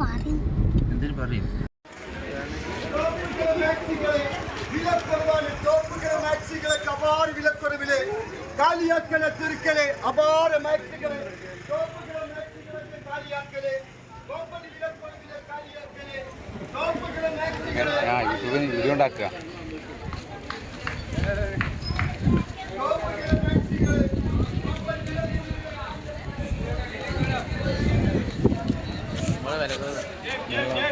പറയും. എന്തിനു പറയും? காலியாக்களை திருக்கலே அபார மேக்ஸுகளே தோப்புகிற மேக்ஸுகளுக்கு இது ഉണ്ടാക്കുക. Dale, dale. Bien,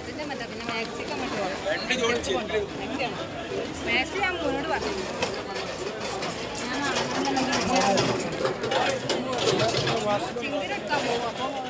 ഇതിന്റെ മറ്റേ പിന്നെ മാക്സിക്ക് അങ്ങോട്ട് മാക്സി ഞാൻ മുന്നോട്ട് പറഞ്ഞു ചിങ്കിലെടുക്കാൻ പോകും അപ്പോൾ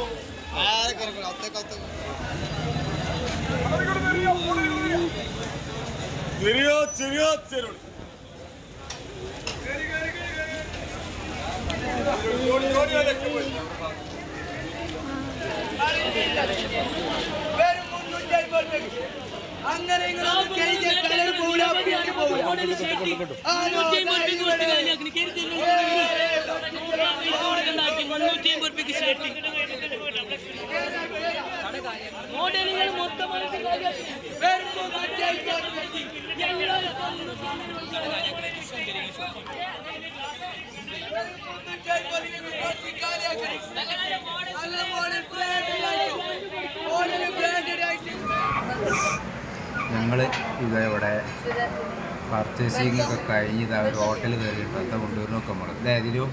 അവരൊക്കെ ഉണ്ട് അങ്ങനെ മോഡലുകൾ ഞങ്ങൾ ഇവിടെ പർച്ചേസിംഗ് ഒക്കെ കഴിഞ്ഞ് ഇതാ ഒരു ഹോട്ടൽ കയറിയിട്ട് എന്താ കൊണ്ടുവരുന്നൊക്കെ നമ്മൾ അല്ലേ ഇതിലും.